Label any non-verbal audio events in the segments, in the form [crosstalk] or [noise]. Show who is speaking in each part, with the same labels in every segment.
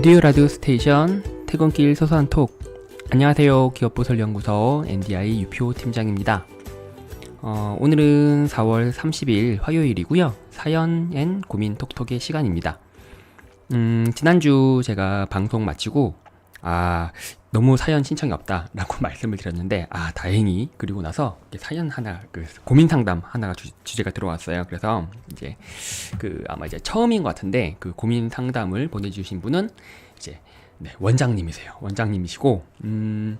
Speaker 1: 드디어 라디오 스테이션 퇴근길 소소한 톡. 안녕하세요. 기업보설연구소 NDI 유표 팀장입니다. 어, 오늘은 4월 30일 화요일이고요. 사연 앤 고민 톡톡의 시간입니다. 음, 지난주 제가 방송 마치고 아 너무 사연 신청이 없다라고 [laughs] 말씀을 드렸는데 아 다행히 그리고 나서 사연 하나 그 고민 상담 하나가 주, 주제가 들어왔어요 그래서 이제 그 아마 이제 처음인 것 같은데 그 고민 상담을 보내주신 분은 이제 네, 원장님이세요. 원장님이시고 음,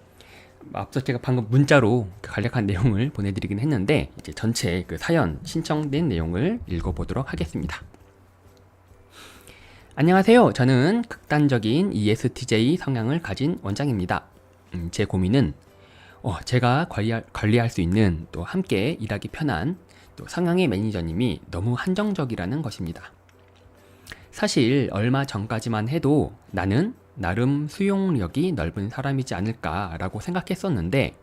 Speaker 1: 앞서 제가 방금 문자로 그 간략한 [laughs] 내용을 보내드리긴 했는데 이제 전체 그 사연 신청된 내용을 읽어보도록 하겠습니다. 안녕하세요. 저는 극단적인 ESTJ 성향을 가진 원장입니다. 음, 제 고민은 어, 제가 관리할, 관리할 수 있는 또 함께 일하기 편한 또 성향의 매니저님이 너무 한정적이라는 것입니다. 사실 얼마 전까지만 해도 나는 나름 수용력이 넓은 사람이지 않을까라고 생각했었는데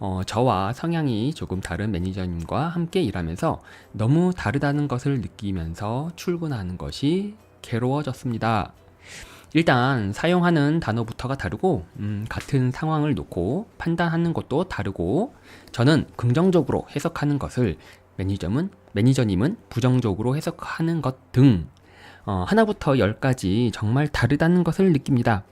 Speaker 1: 어, 저와 성향이 조금 다른 매니저님과 함께 일하면서 너무 다르다는 것을 느끼면서 출근하는 것이 괴로워졌습니다. 일단 사용하는 단어부터가 다르고 음, 같은 상황을 놓고 판단하는 것도 다르고 저는 긍정적으로 해석하는 것을 매니저는 매니저님은 부정적으로 해석하는 것등 어, 하나부터 열까지 정말 다르다는 것을 느낍니다.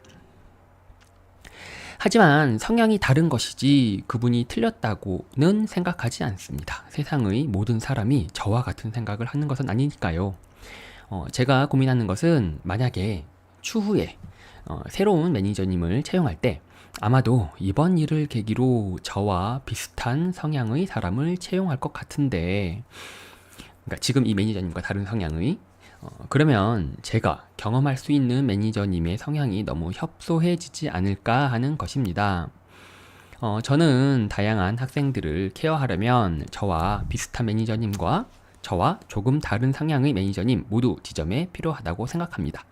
Speaker 1: 하지만 성향이 다른 것이지 그분이 틀렸다고는 생각하지 않습니다. 세상의 모든 사람이 저와 같은 생각을 하는 것은 아니니까요. 어, 제가 고민하는 것은 만약에 추후에 어, 새로운 매니저님을 채용할 때 아마도 이번 일을 계기로 저와 비슷한 성향의 사람을 채용할 것 같은데 그러니까 지금 이 매니저님과 다른 성향의 어, 그러면 제가 경험할 수 있는 매니저님의 성향이 너무 협소해지지 않을까 하는 것입니다. 어, 저는 다양한 학생들을 케어하려면 저와 비슷한 매니저님과 저와 조금 다른 성향의 매니저님 모두 지점에 필요하다고 생각합니다.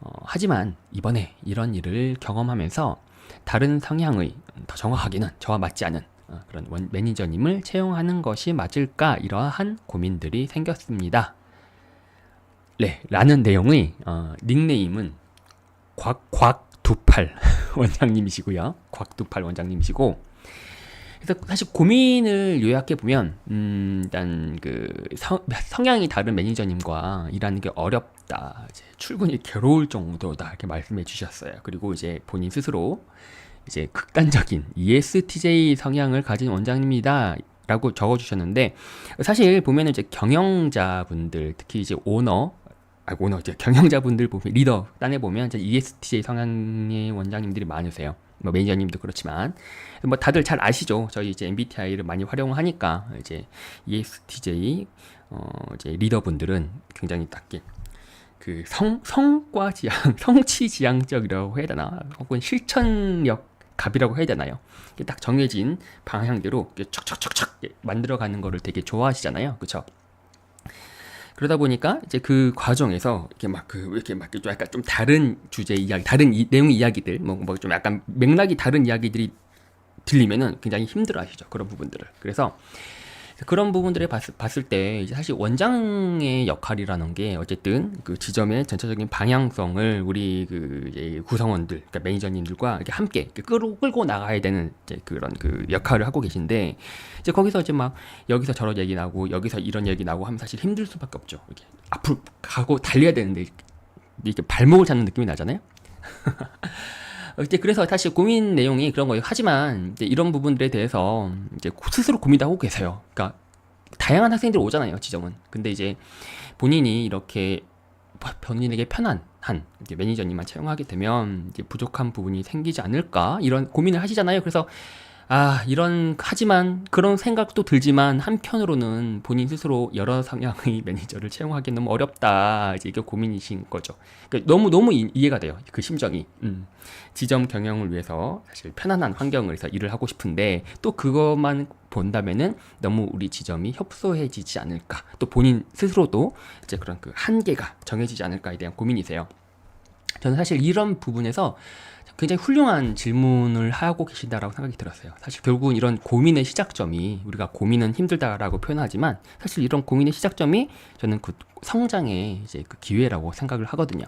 Speaker 1: 어, 하지만 이번에 이런 일을 경험하면서 다른 성향의 더 정확하게는 저와 맞지 않은 어, 그런 원- 매니저님을 채용하는 것이 맞을까 이러한 고민들이 생겼습니다. 네, 라는 내용의 어, 닉네임은 곽곽두팔 [laughs] 원장님이시고요. 곽두팔 원장님이시고 그래서 사실 고민을 요약해 보면 음, 일단 그 성, 성향이 다른 매니저님과 일하는 게 어렵다. 이제 출근이 괴로울 정도다 이렇게 말씀해 주셨어요. 그리고 이제 본인 스스로 이제 극단적인 ESTJ 성향을 가진 원장님이다. 라고 적어 주셨는데 사실 보면은 이제 경영자분들 특히 이제 오너 아 오너 이제 경영자분들 보면 리더 딴에 보면 이제 ESTJ 성향의 원장님들이 많으세요. 뭐 매니저님도 그렇지만 뭐 다들 잘 아시죠. 저희 이제 MBTI를 많이 활용하니까 이제 ESTJ 어 이제 리더분들은 굉장히 딱히 그 성, 성과 지향, [laughs] 성취 지향적이라고 해야 되나? 혹은 실천력 갑이라고 해야 되나요? 딱 정해진 방향대로 척척척척 만들어가는 거를 되게 좋아하시잖아요. 그쵸? 그러다 보니까 이제 그 과정에서 이렇게 막 그 이렇게 막 좀 약간 좀 다른 주제 이야기, 다른 이, 내용 이야기들, 뭐 뭐 좀 약간 맥락이 다른 이야기들이 들리면은 굉장히 힘들어하시죠 그런 부분들을. 그래서 그런 부분들을 봤을, 봤을 때 사실 원장의 역할이라는 게 어쨌든 그 지점의 전체적인 방향성을 우리 그 구성원들, 그러니까 매니저님들과 이렇게 함께 끌고, 끌고 나가야 되는 그런 그 역할을 하고 계신데 이제 거기서 이제 막 여기서 저런 얘기 나고 여기서 이런 얘기 나고 하면 사실 힘들 수밖에 없죠. 이렇게 앞으로 가고 달려야 되는데 이렇게 발목을 잡는 느낌이 나잖아요. [laughs] 이제 그래서 사실 고민 내용이 그런 거예요. 하지만 이제 이런 부분들에 대해서 이제 스스로 고민도 하고 계세요. 그러니까 다양한 학생들이 오잖아요. 지점은. 근데 이제 본인이 이렇게 본인에게 편한 한 이제 매니저님만 채용하게 되면 이제 부족한 부분이 생기지 않을까 이런 고민을 하시잖아요. 그래서 아 이런 하지만 그런 생각도 들지만 한편으로는 본인 스스로 여러 성향의 [laughs] 매니저를 채용하기 너무 어렵다 이제 이게 고민이신 거죠. 그러니까 너무 너무 이, 이해가 돼요. 그 심정이. 음. 지점 경영을 위해서 사실 편안한 환경에서 일을 하고 싶은데 또 그것만 본다면은 너무 우리 지점이 협소해지지 않을까. 또 본인 스스로도 이제 그런 그 한계가 정해지지 않을까에 대한 고민이세요. 저는 사실 이런 부분에서 굉장히 훌륭한 질문을 하고 계신다라고 생각이 들었어요. 사실 결국은 이런 고민의 시작점이 우리가 고민은 힘들다라고 표현하지만 사실 이런 고민의 시작점이 저는 그 성장의 이제 그 기회라고 생각을 하거든요.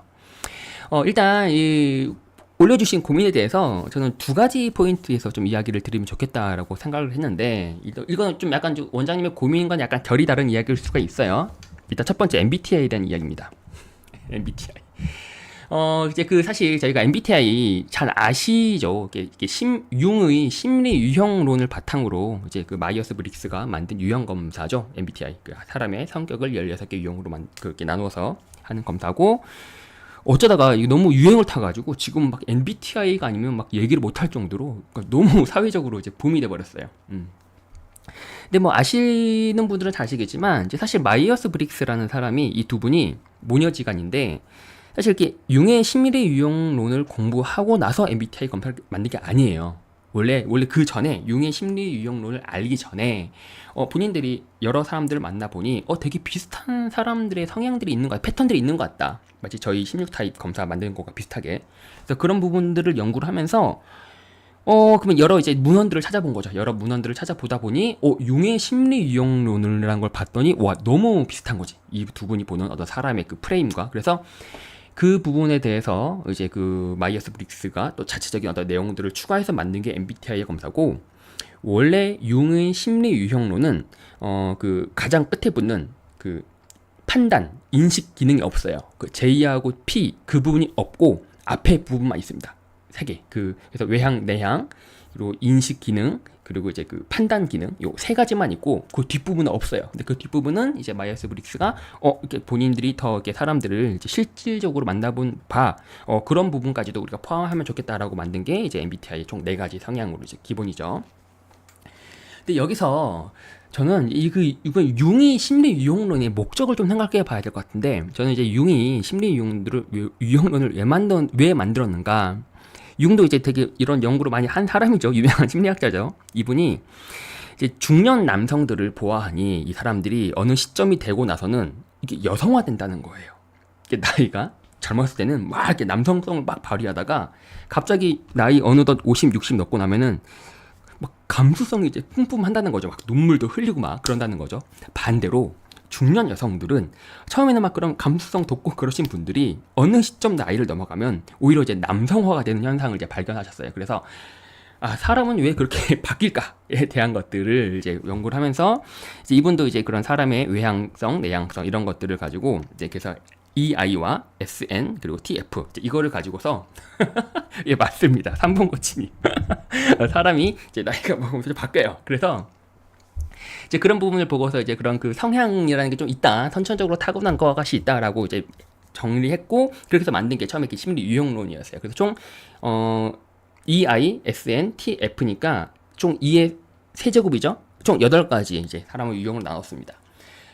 Speaker 1: 어, 일단 이 올려주신 고민에 대해서 저는 두 가지 포인트에서 좀 이야기를 드리면 좋겠다라고 생각을 했는데 이거는 좀 약간 좀 원장님의 고민과 약간 결이 다른 이야기일 수가 있어요. 일단 첫 번째 MBTI에 대한 이야기입니다. [laughs] MBTI. 어 이제 그 사실 저희가 MBTI 잘 아시죠? 이게, 심, 융의 심리 유형론을 바탕으로 이제 그 마이어스 브릭스가 만든 유형 검사죠. MBTI 그 사람의 성격을 16개 유형으로 만 그렇게 나누어서 하는 검사고 어쩌다가 이게 너무 유행을 타가지고 지금 막 MBTI가 아니면 막 얘기를 못 할 정도로 그러니까 너무 [laughs] 사회적으로 이제 붐이 돼 버렸어요. 음. 근데 뭐 아시는 분들은 다 아시겠지만 이제 사실 마이어스 브릭스라는 사람이 이 두 분이 모녀지간인데 사실 이렇게 융의 심리 유형론을 공부하고 나서 MBTI 검사를 만든 게 아니에요. 원래 원래 그 전에 융의 심리 유형론을 알기 전에 어, 본인들이 여러 사람들을 만나 보니 어 되게 비슷한 사람들의 성향들이 있는 것 같다. 패턴들이 있는 것 같다. 마치 저희 16 타입 검사 만드는 것과 비슷하게. 그래서 그런 부분들을 연구를 하면서 어 그러면 여러 이제 문헌들을 찾아본 거죠. 여러 문헌들을 찾아보다 보니 어 융의 심리 유형론이라는 걸 봤더니 와 너무 비슷한 거지. 이 두 분이 보는 어떤 사람의 그 프레임과 그래서 그 부분에 대해서 이제 그 마이어스 브릭스가 또 자체적인 어떤 내용들을 추가해서 만든 게 MBTI의 검사고 원래 융의 심리 유형론은 어 그 가장 끝에 붙는 그 판단 인식 기능이 없어요. 그 J하고 P 그 부분이 없고 앞에 부분만 있습니다. 세 개. 그 그래서 외향, 내향 그리고 인식 기능 그리고 이제 그 판단 기능 요 세 가지만 있고 그 뒷부분은 없어요. 근데 그 뒷부분은 이제 마이어스 브릭스가 어 이렇게 본인들이 더 이렇게 사람들을 이제 실질적으로 만나본 바 어, 그런 부분까지도 우리가 포함하면 좋겠다라고 만든 게 이제 MBTI 총 네 가지 성향으로 이제 기본이죠. 근데 여기서 저는 이그 이거 융이 심리 유형론의 목적을 좀 생각해 봐야 될 것 같은데 저는 이제 융이 심리 유형들을 유- 유형론을 왜 만든 왜 만들었는가? 융도 이제 되게 이런 연구를 많이 한 사람이죠. 유명한 [laughs] 심리학자죠. 이분이 이제 중년 남성들을 보아하니 이 사람들이 어느 시점이 되고 나서는 이게 여성화된다는 거예요. 이게 나이가 젊었을 때는 막 이렇게 남성성을 막 발휘하다가 갑자기 나이 어느덧 50, 60 넘고 나면은 막 감수성이 이제 뿜뿜 한다는 거죠. 막 눈물도 흘리고 막 그런다는 거죠. 반대로 중년 여성들은 처음에는 막 그런 감수성 돋고 그러신 분들이 어느 시점 나이를 넘어가면 오히려 이제 남성화가 되는 현상을 이제 발견하셨어요. 그래서 아, 사람은 왜 그렇게 [laughs] 바뀔까에 대한 것들을 이제 연구를 하면서 이제 이분도 이제 그런 사람의 외향성, 내향성 이런 것들을 가지고 이제 그래서 EI와 SN 그리고 TF 이거를 가지고서 [laughs] 예 맞습니다. 3분 고치님 [laughs] 사람이 이제 나이가 먹으면서 바뀌어요. 그래서 이제 그런 부분을 보고서 이제 그런 그 성향이라는 게 좀 있다. 선천적으로 타고난 것이 있다라고 이제 정리했고 그렇게 해서 만든 게 처음에 그 심리 유형론이었어요. 그래서 총 어, EI, SN, TF니까 총 2의 세제곱이죠. 총 8가지 이제 사람의 유형을 나눴습니다.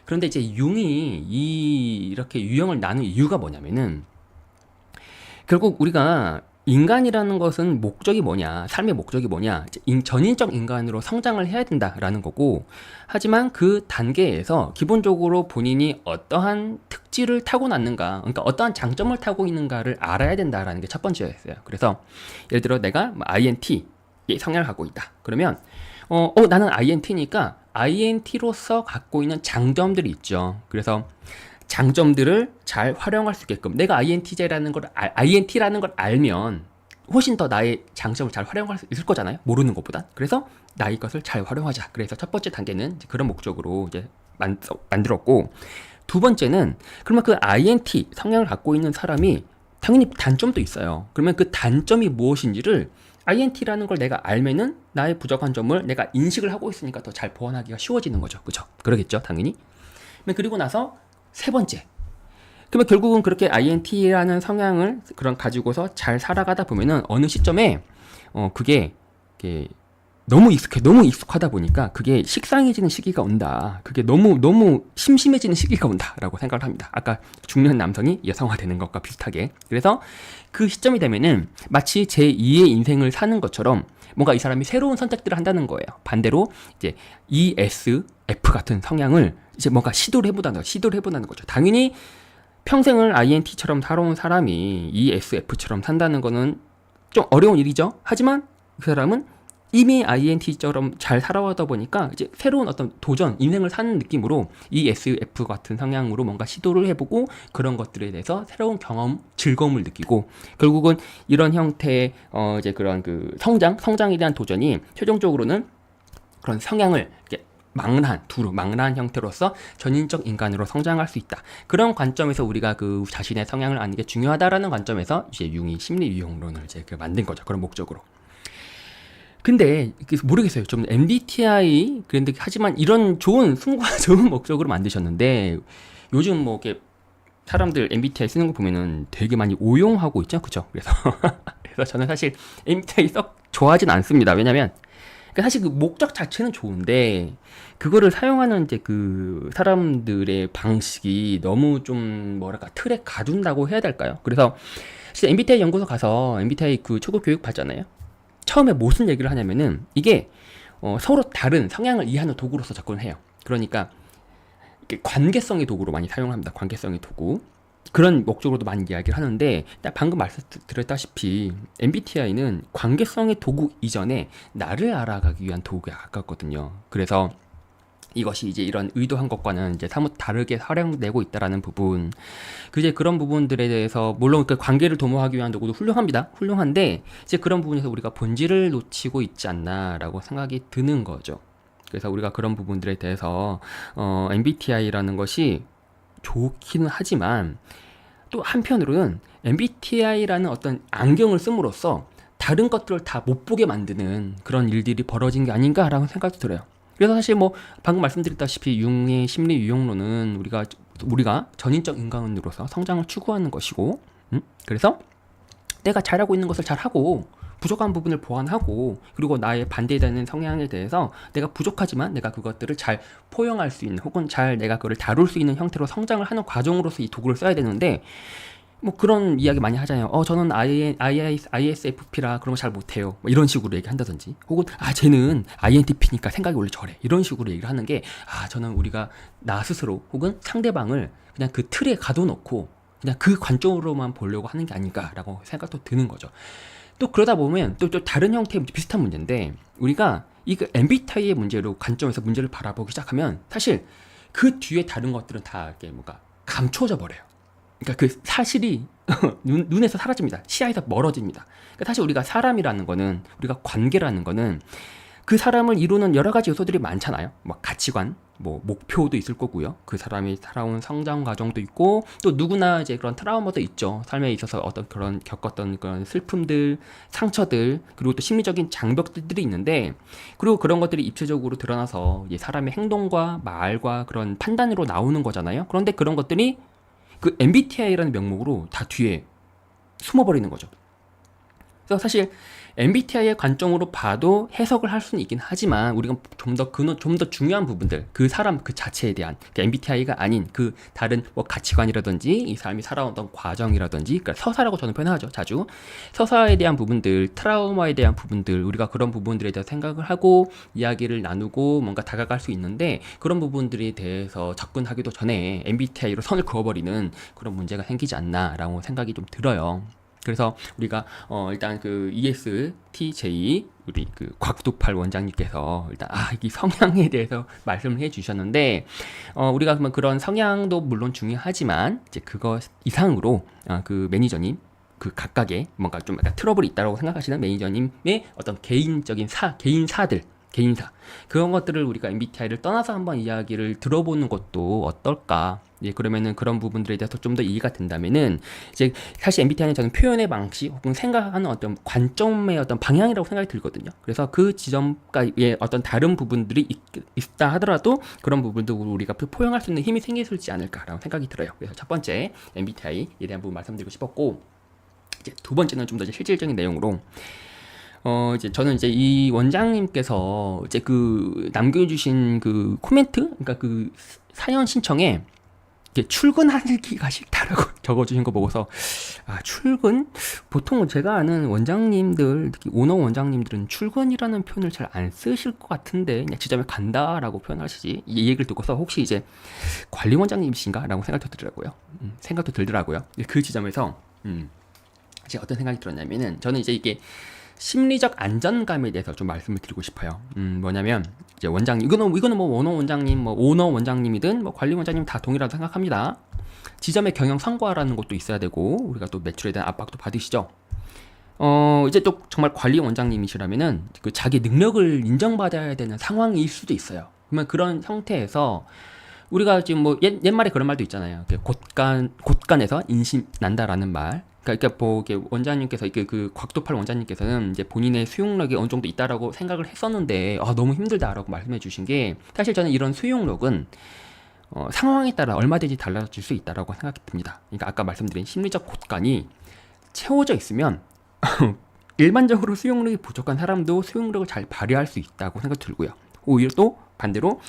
Speaker 1: 그런데 이제 융이 이 이렇게 유형을 나눈 이유가 뭐냐면은 결국 우리가 인간이라는 것은 목적이 뭐냐, 삶의 목적이 뭐냐, 전인적 인간으로 성장을 해야 된다라는 거고, 하지만 그 단계에서 기본적으로 본인이 어떠한 특질을 타고났는가, 그러니까 어떠한 장점을 타고 있는가를 알아야 된다라는 게 첫 번째였어요. 그래서 예를 들어 내가 뭐 INT 의 성향을 갖고 있다. 그러면 어, 어 나는 INT니까 INT로서 갖고 있는 장점들이 있죠. 그래서 장점들을 잘 활용할 수 있게끔 내가 INTJ라는 걸 알- INT라는 걸 알면 훨씬 더 나의 장점을 잘 활용할 수 있을 거잖아요. 모르는 것보다. 그래서 나의 것을 잘 활용하자. 그래서 첫 번째 단계는 그런 목적으로 이제 만, 만들었고 두 번째는 그러면 그 INT 성향을 갖고 있는 사람이 당연히 단점도 있어요. 그러면 그 단점이 무엇인지를 INT라는 걸 내가 알면은 나의 부족한 점을 내가 인식을 하고 있으니까 더 잘 보완하기가 쉬워지는 거죠. 그죠? 그러겠죠, 당연히. 그리고 나서 세 번째. 그러면 결국은 그렇게 INT라는 성향을 그런 가지고서 잘 살아가다 보면은 어느 시점에 어 그게 너무 익숙해 너무 익숙하다 보니까 그게 식상해지는 시기가 온다. 그게 너무 너무 심심해지는 시기가 온다라고 생각을 합니다. 아까 중년 남성이 여성화되는 것과 비슷하게. 그래서 그 시점이 되면은 마치 제 2의 인생을 사는 것처럼 뭔가 이 사람이 새로운 선택들을 한다는 거예요. 반대로 이제 ESF 같은 성향을 이제 뭔가 시도를 해보다는 시도를 해보다는 거죠. 당연히 평생을 INT처럼 살아온 사람이 ESF처럼 산다는 거는 좀 어려운 일이죠. 하지만 그 사람은 이미 INT처럼 잘 살아오다 보니까 이제 새로운 어떤 도전, 인생을 사는 느낌으로 이 SF 같은 성향으로 뭔가 시도를 해보고 그런 것들에 대해서 새로운 경험, 즐거움을 느끼고 결국은 이런 형태의 어 이제 그런 그 성장, 성장에 대한 도전이 최종적으로는 그런 성향을 이렇게 망라한 두루 망라한 형태로서 전인적 인간으로 성장할 수 있다. 그런 관점에서 우리가 그 자신의 성향을 아는 게 중요하다라는 관점에서 이제 융이 심리 유형론을 이제 그 만든 거죠. 그런 목적으로. 근데 모르겠어요. 좀 MBTI 그런데 하지만 이런 좋은 숨과 [laughs] 좋은 목적으로 만드셨는데 요즘 뭐 이렇게 사람들 MBTI 쓰는 거 보면은 되게 많이 오용하고 있죠, 그죠? 그래서 [laughs] 그래서 저는 사실 MBTI 썩 좋아하진 않습니다. 왜냐면 그러니까 사실 그 목적 자체는 좋은데 그거를 사용하는 이제 그 사람들의 방식이 너무 좀 뭐랄까 틀에 가둔다고 해야 될까요? 그래서 진짜 MBTI 연구소 가서 MBTI 그 초급 교육 받잖아요. 처음에 무슨 얘기를 하냐면은 이게 어, 서로 다른 성향을 이해하는 도구로서 접근을 해요. 그러니까 관계성의 도구로 많이 사용합니다. 관계성의 도구. 그런 목적으로도 많이 이야기를 하는데 딱 방금 말씀드렸다시피 MBTI는 관계성의 도구 이전에 나를 알아가기 위한 도구에 가깝거든요. 그래서 이것이 이제 이런 의도한 것과는 이제 사뭇 다르게 활용되고 있다라는 부분. 그 이제 그런 부분들에 대해서 물론 그 관계를 도모하기 위한 도구도 훌륭합니다. 훌륭한데 이제 그런 부분에서 우리가 본질을 놓치고 있지 않나라고 생각이 드는 거죠. 그래서 우리가 그런 부분들에 대해서 어, MBTI라는 것이 좋기는 하지만 또 한편으로는 MBTI라는 어떤 안경을 씀으로써 다른 것들을 다 못 보게 만드는 그런 일들이 벌어진 게 아닌가라고 생각이 들어요. 그래서 사실 뭐 방금 말씀드렸다시피 융의 심리 유형론은 우리가 우리가 전인적 인간으로서 성장을 추구하는 것이고, 음? 그래서 내가 잘하고 있는 것을 잘하고 부족한 부분을 보완하고 그리고 나의 반대되는 성향에 대해서 내가 부족하지만 내가 그것들을 잘 포용할 수 있는 혹은 잘 내가 그걸 다룰 수 있는 형태로 성장을 하는 과정으로서 이 도구를 써야 되는데 뭐 그런 이야기 많이 하잖아요. 어 저는 ISFP라 그런 거 잘 못해요. 뭐 이런 식으로 얘기한다든지 혹은 아 쟤는 INTP니까 생각이 원래 저래 이런 식으로 얘기를 하는 게 아 저는 우리가 나 스스로 혹은 상대방을 그냥 그 틀에 가둬놓고 그냥 그 관점으로만 보려고 하는 게 아닐까라고 생각도 드는 거죠. 또 그러다 보면 또, 또 다른 형태의 비슷한 문제인데 우리가 이그 MBTI의 문제로 관점에서 문제를 바라보기 시작하면 사실 그 뒤에 다른 것들은 다 이렇게 뭔가 감춰져 버려요. 그러니까 그 사실이 [laughs] 눈, 눈에서 사라집니다. 시야에서 멀어집니다. 그러니까 사실 우리가 사람이라는 거는 우리가 관계라는 거는 그 사람을 이루는 여러 가지 요소들이 많잖아요. 뭐 가치관, 뭐 목표도 있을 거고요. 그 사람이 살아온 성장 과정도 있고 또 누구나 이제 그런 트라우마도 있죠. 삶에 있어서 어떤 그런 겪었던 그런 슬픔들, 상처들 그리고 또 심리적인 장벽들이 있는데 그리고 그런 것들이 입체적으로 드러나서 사람의 행동과 말과 그런 판단으로 나오는 거잖아요. 그런데 그런 것들이 그 MBTI라는 명목으로 다 뒤에 숨어버리는 거죠. 그래서 사실 MBTI의 관점으로 봐도 해석을 할 수는 있긴 하지만 우리가 좀 더 그 좀 더 중요한 부분들 그 사람 그 자체에 대한 그 MBTI가 아닌 그 다른 뭐 가치관이라든지 이 사람이 살아왔던 과정이라든지 그러니까 서사라고 저는 표현하죠 자주 서사에 대한 부분들 트라우마에 대한 부분들 우리가 그런 부분들에 대해서 생각을 하고 이야기를 나누고 뭔가 다가갈 수 있는데 그런 부분들에 대해서 접근하기도 전에 MBTI로 선을 그어버리는 그런 문제가 생기지 않나라고 생각이 좀 들어요. 그래서 우리가 어 일단 그 ESTJ 우리 그 곽두팔 원장님께서 일단 아 이 성향에 대해서 말씀을 해주셨는데 어 우리가 그러면 그런 성향도 물론 중요하지만 이제 그거 이상으로 어 그 매니저님 그 각각의 뭔가 좀 약간 트러블이 있다고 생각하시는 매니저님의 어떤 개인적인 사 개인사들 개인사. 그런 것들을 우리가 MBTI를 떠나서 한번 이야기를 들어보는 것도 어떨까 예, 그러면은 그런 부분들에 대해서 좀 더 이해가 된다면은 이제 사실 MBTI는 저는 표현의 방식 혹은 생각하는 어떤 관점의 어떤 방향이라고 생각이 들거든요. 그래서 그 지점과의 어떤 다른 부분들이 있, 있다 하더라도 그런 부분도 우리가 포용할 수 있는 힘이 생기지 않을까라고 생각이 들어요. 그래서 첫 번째 MBTI에 대한 부분 말씀드리고 싶었고 이제 두 번째는 좀 더 실질적인 내용으로 어 이제 저는 이제 이 원장님께서 이제 그 남겨주신 그 코멘트, 그러니까 그 사연 신청에 출근하기가 싫다라고 [laughs] 적어주신 거 보고서 아 출근? 보통 제가 아는 원장님들 특히 오너 원장님들은 출근이라는 표현을 잘 안 쓰실 것 같은데 그냥 지점에 간다라고 표현하시지. 이 얘기를 듣고서 혹시 이제 관리 원장님이신가라고 생각도 들더라고요. 음, 생각도 들더라고요. 그 지점에서 음, 제가 어떤 생각이 들었냐면은 저는 이제 이게 심리적 안전감에 대해서 좀 말씀을 드리고 싶어요. 음, 뭐냐면 이제 원장님 이거는 이거는 뭐 원어 원장님, 뭐 오너 원장님이든 뭐 관리 원장님 다 동일하다고 생각합니다. 지점의 경영 성과라는 것도 있어야 되고 우리가 또 매출에 대한 압박도 받으시죠. 어 이제 또 정말 관리 원장님이시라면은 그 자기 능력을 인정받아야 되는 상황일 수도 있어요. 그러면 그런 형태에서 우리가 지금 뭐 옛, 옛말에 그런 말도 있잖아요. 그 곳간 곳간에서 인심 난다라는 말. 그러니까 뭐 이게 원장님께서 그, 그 곽도팔 원장님께서는 이제 본인의 수용력이 어느 정도 있다라고 생각을 했었는데 아 너무 힘들다라고 말씀해 주신 게 사실 저는 이런 수용력은 어, 상황에 따라 얼마든지 달라질 수 있다라고 생각이 듭니다. 그러니까 아까 말씀드린 심리적 곳간이 채워져 있으면 [laughs] 일반적으로 수용력이 부족한 사람도 수용력을 잘 발휘할 수 있다고 생각 들고요. 오히려 또 반대로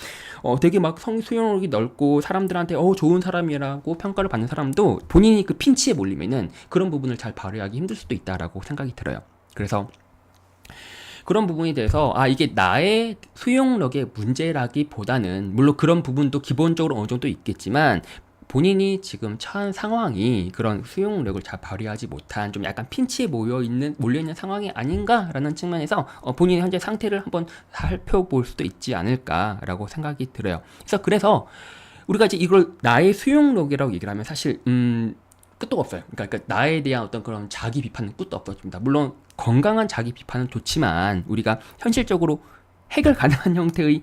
Speaker 1: 어 되게 막 성 수용력이 넓고 사람들한테 어 좋은 사람이라고 평가를 받는 사람도 본인이 그 핀치에 몰리면은 그런 부분을 잘 발휘하기 힘들 수도 있다라고 생각이 들어요. 그래서 그런 부분에 대해서 아 이게 나의 수용력의 문제라기보다는 물론 그런 부분도 기본적으로 어느 정도 있겠지만 본인이 지금 처한 상황이 그런 수용력을 잘 발휘하지 못한 좀 약간 핀치에 모여 있는 몰려 있는 상황이 아닌가라는 측면에서 어, 본인의 현재 상태를 한번 살펴볼 수도 있지 않을까라고 생각이 들어요. 그래서 그래서 우리가 이제 이걸 나의 수용력이라고 얘기를 하면 사실 음 끝도 없어요. 그러니까, 그러니까 나에 대한 어떤 그런 자기 비판은 끝도 없어집니다. 물론 건강한 자기 비판은 좋지만 우리가 현실적으로 해결 가능한 [laughs] 형태의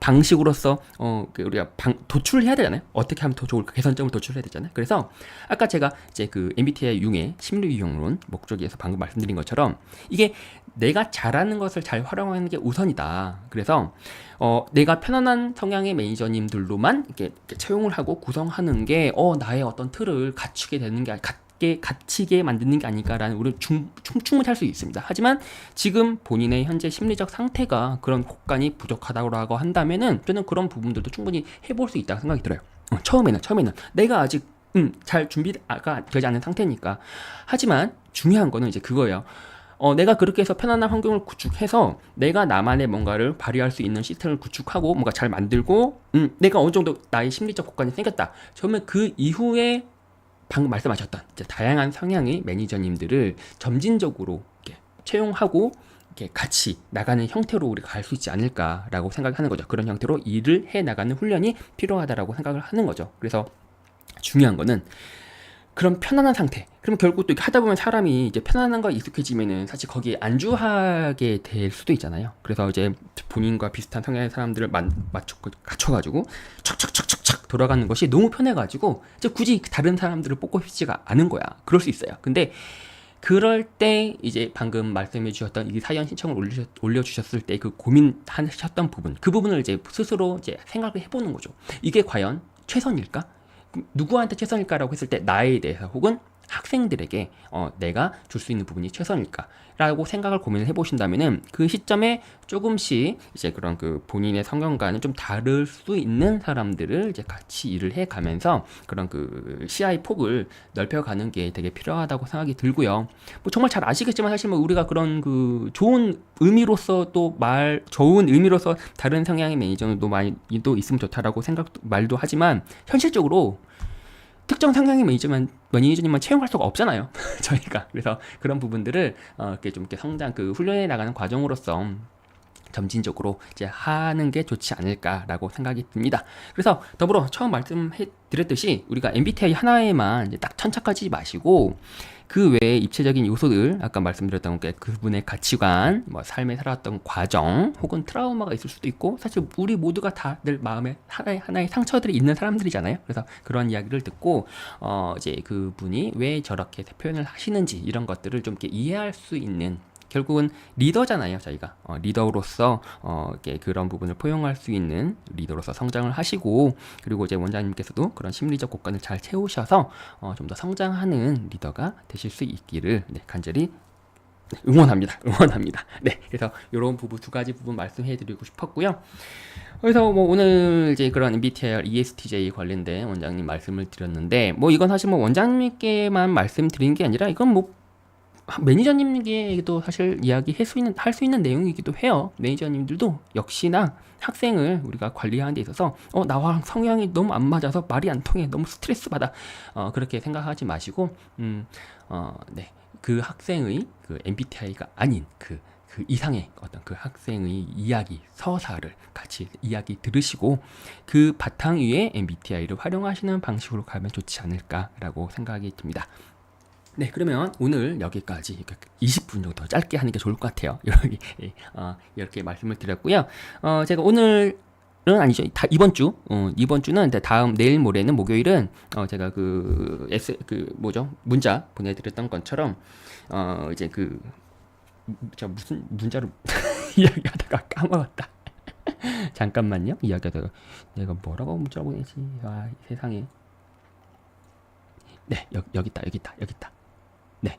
Speaker 1: 방식으로서 어그 우리가 방, 도출해야 되잖아요. 어떻게 하면 더 좋을까 개선점을 도출해야 되잖아요. 그래서 아까 제가 이제 그 MBTI 융의 심리 유형론 목적에서 방금 말씀드린 것처럼 이게 내가 잘하는 것을 잘 활용하는 게 우선이다. 그래서 어 내가 편안한 성향의 매니저님들로만 이렇게, 이렇게 채용을 하고 구성하는 게 어 나의 어떤 틀을 갖추게 되는 게 갖게 갇히게 만드는 게 아닐까라는 우리 충, 충, 충분히 할 수 있습니다. 하지만 지금 본인의 현재 심리적 상태가 그런 곡간이 부족하다고 한다면은 저는 그런 부분들도 충분히 해볼 수 있다고 생각이 들어요. 어, 처음에는 처음에는 내가 아직 음, 잘 준비가 되지 않은 상태니까. 하지만 중요한 거는 이제 그거예요. 어, 내가 그렇게 해서 편안한 환경을 구축해서 내가 나만의 뭔가를 발휘할 수 있는 시스템을 구축하고 뭔가 잘 만들고 음, 내가 어느 정도 나의 심리적 곡간이 생겼다. 그러면 그 이후에 방금 말씀하셨던 다양한 성향의 매니저님들을 점진적으로 채용하고 같이 나가는 형태로 우리가 갈 수 있지 않을까라고 생각하는 거죠. 그런 형태로 일을 해 나가는 훈련이 필요하다라고 생각을 하는 거죠. 그래서 중요한 거는 그런 편안한 상태. 그럼 결국 또 하다 보면 사람이 이제 편안한 거 익숙해지면은 사실 거기에 안주하게 될 수도 있잖아요. 그래서 이제 본인과 비슷한 성향의 사람들을 맞, 맞춰, 갖춰가지고 척척척척척 돌아가는 것이 너무 편해가지고 이제 굳이 다른 사람들을 뽑고 싶지가 않은 거야. 그럴 수 있어요. 근데 그럴 때 이제 방금 말씀해 주셨던 이 사연 신청을 올리셨, 올려주셨을 때 그 고민하셨던 부분, 그 부분을 이제 스스로 이제 생각을 해보는 거죠. 이게 과연 최선일까? 누구한테 최선일까라고 했을 때 나에 대해서 혹은 학생들에게 어, 내가 줄 수 있는 부분이 최선일까라고 생각을 고민을 해보신다면은 그 시점에 조금씩 이제 그런 그 본인의 성향과는 좀 다를 수 있는 사람들을 이제 같이 일을 해가면서 그런 그 시야의 폭을 넓혀가는 게 되게 필요하다고 생각이 들고요. 뭐 정말 잘 아시겠지만 사실 뭐 우리가 그런 그 좋은 의미로서 또 말 좋은 의미로서 다른 성향의 매니저도 많이 또 있으면 좋다라고 생각 말도 하지만 현실적으로 특정 성향의 매니저만 매니저님만 채용할 수가 없잖아요. [laughs] 저희가 그래서 그런 부분들을 어, 이렇게 좀 이렇게 성장 그 훈련해 나가는 과정으로서 점진적으로 이제 하는 게 좋지 않을까라고 생각이 듭니다. 그래서 더불어 처음 말씀해 드렸듯이 우리가 MBTI 하나에만 딱 천착하지 마시고 그 외에 입체적인 요소들 아까 말씀드렸던 게 그분의 가치관, 뭐 삶에 살아왔던 과정, 혹은 트라우마가 있을 수도 있고 사실 우리 모두가 다들 마음에 하나의 하나의 상처들이 있는 사람들이잖아요. 그래서 그런 이야기를 듣고 어 이제 그분이 왜 저렇게 표현을 하시는지 이런 것들을 좀 이렇게 이해할 수 있는 결국은 리더잖아요, 저희가. 어, 리더로서 어, 이렇게 그런 부분을 포용할 수 있는 리더로서 성장을 하시고 그리고 이제 원장님께서도 그런 심리적 곡간을 잘 채우셔서 어, 좀 더 성장하는 리더가 되실 수 있기를 네, 간절히 네, 응원합니다. [laughs] 응원합니다. 네, 그래서 이런 부분 두 가지 부분 말씀해 드리고 싶었고요. 그래서 뭐 오늘 이제 그런 MBTI, ESTJ 관련된 원장님 말씀을 드렸는데 뭐 이건 사실 뭐 원장님께만 말씀드린 게 아니라 이건 뭐 매니저님에게도 사실 이야기 할 수 있는 할 수 있는 내용이기도 해요. 매니저님들도 역시나 학생을 우리가 관리하는 데 있어서 어 나와 성향이 너무 안 맞아서 말이 안 통해 너무 스트레스 받아 어 그렇게 생각하지 마시고 음 어 네 그 학생의 그 MBTI가 아닌 그, 그 이상의 어떤 그 학생의 이야기, 서사를 같이 이야기 들으시고 그 바탕 위에 MBTI를 활용하시는 방식으로 가면 좋지 않을까라고 생각이 듭니다. 네, 그러면 오늘 여기까지 이렇게 20분 정도 짧게 하는 게 좋을 것 같아요. [laughs] 이렇게, 예, 어, 이렇게 말씀을 드렸고요. 어, 제가 오늘 은 아니죠. 다 이번 주, 어, 이번 주는 다음 내일 모레는 목요일은 어, 제가 그 S 그 뭐죠 문자 보내드렸던 것처럼 어 이제 그저 무슨 문자로 [laughs] 이야기하다가 까먹었다. [laughs] 잠깐만요. 이야기하다가 내가 뭐라고 문자 보내지? 아 세상에. 네, 여기 여기 있다, 여기 있다, 여기 있다. 네,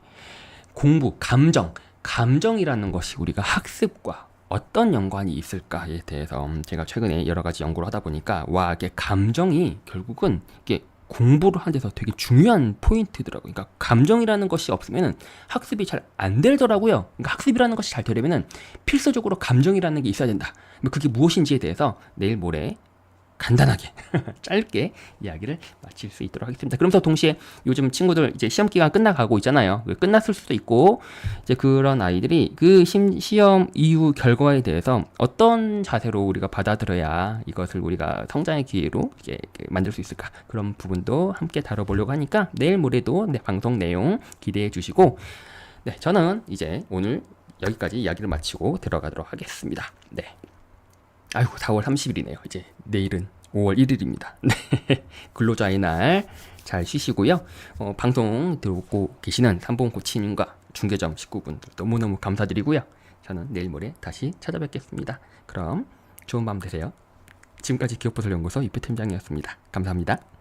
Speaker 1: 공부, 감정, 감정이라는 것이 우리가 학습과 어떤 연관이 있을까에 대해서 음, 제가 최근에 여러 가지 연구를 하다 보니까 와 이게 감정이 결국은 이게 공부를 하는 데서 되게 중요한 포인트더라고요. 그러니까 감정이라는 것이 없으면은 학습이 잘 안 되더라고요. 그러니까 학습이라는 것이 잘 되려면은 필수적으로 감정이라는 게 있어야 된다. 뭐 그게 무엇인지에 대해서 내일 모레 간단하게 [laughs] 짧게 이야기를 마칠 수 있도록 하겠습니다. 그러면서 동시에 요즘 친구들 이제 시험 기간 끝나가고 있잖아요. 그 끝났을 수도 있고 이제 그런 아이들이 그 심, 시험 이후 결과에 대해서 어떤 자세로 우리가 받아들여야 이것을 우리가 성장의 기회로 이제 그 만들 수 있을까 그런 부분도 함께 다뤄보려고 하니까 내일 모레도 네, 방송 내용 기대해 주시고 네 저는 이제 오늘 여기까지 이야기를 마치고 들어가도록 하겠습니다. 네. 아이고 4월 30일이네요. 이제 내일은 5월 1일입니다. [laughs] 네. 근로자의 날 잘 쉬시고요. 어, 방송 듣고 계시는 삼봉 코치님과 중계점 식구분들 너무너무 감사드리고요. 저는 내일 모레 다시 찾아뵙겠습니다. 그럼 좋은 밤 되세요. 지금까지 기업보설 연구소 유표 팀장이었습니다. 감사합니다.